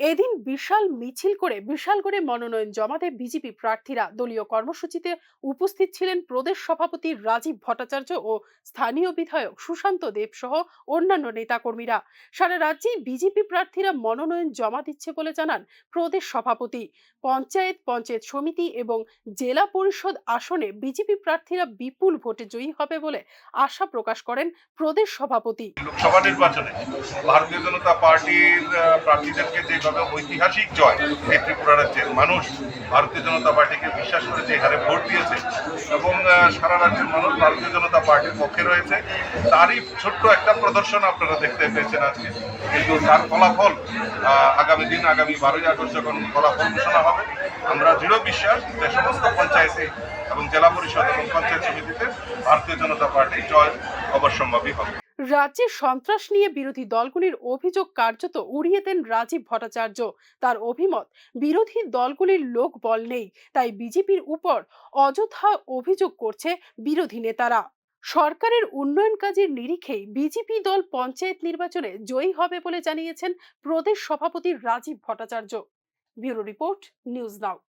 এদিন বিশাল মিছিল করে, বিশাল করে মনোনয়ন জমা বিজেপি প্রার্থীরা দলীয় কর্মসূচিতে উপস্থিত ছিলেন প্রদেশ সভাপতি রাজীব ভট্টাচার্য ও স্থানীয় বিধায়ক সুশান্ত দেব সহ অন্যান্য নেতাকর্মীরা। সারা রাজ্যেই বিজেপি প্রার্থীরা মনোনয়ন জমা দিচ্ছে বলে জানান প্রদেশ সভাপতি। পঞ্চায়েত পঞ্চায়েত সমিতি এবং জেলা পরিষদ আসনে বিজেপি প্রার্থীরা বিপুল ভোটে জয়ী হবে বলে আশা প্রকাশ করেন প্রদেশ সভাপতি। লোকসভা নির্বাচনে ভারতীয় জনতা পার্টির প্রার্থীদেরকে যেভাবে ঐতিহাসিক জয় এই ত্রিপুরা রাজ্যের মানুষ ভারতীয় জনতা পার্টিকে বিশ্বাস করে যে হারে ভোট দিয়েছে এবং সারা রাজ্যের মানুষ ভারতীয় জনতা পার্টির পক্ষে রয়েছে। তারই ছোট্ট একটা প্রদর্শন আপনারা দেখতে পেয়েছেন আজকে। কিন্তু তার ফলাফল আগামী দিন, আগামী বারোই আগস্ট যখন ফলাফল ঘোষণা হবে, আমরা দৃঢ় বিশ্বাস যে সমস্ত পঞ্চায়েতে এবং জেলা পরিষদ এবং পঞ্চায়েত সমিতিতে ভারতীয় জনতা পার্টি জয় অবশ্যম্ভাবী হবে। রাজ্যে সন্ত্রাস নিয়ে বিরোধী দলগুলির অভিযোগ কার্যত উড়িয়ে দেন রাজীব ভট্টাচার্য। তার অভিমত, বিরোধী দলগুলির লোক বল নেই, তাই বিজেপির উপর অযথা অভিযোগ করছে বিরোধী নেতারা। সরকারের উন্নয়ন কাজের নিরিখেই বিজেপি দল পঞ্চায়েত নির্বাচনে জয়ী হবে বলে জানিয়েছেন প্রদেশ সভাপতি Rajib Bhattacharya. Bureau report, news now.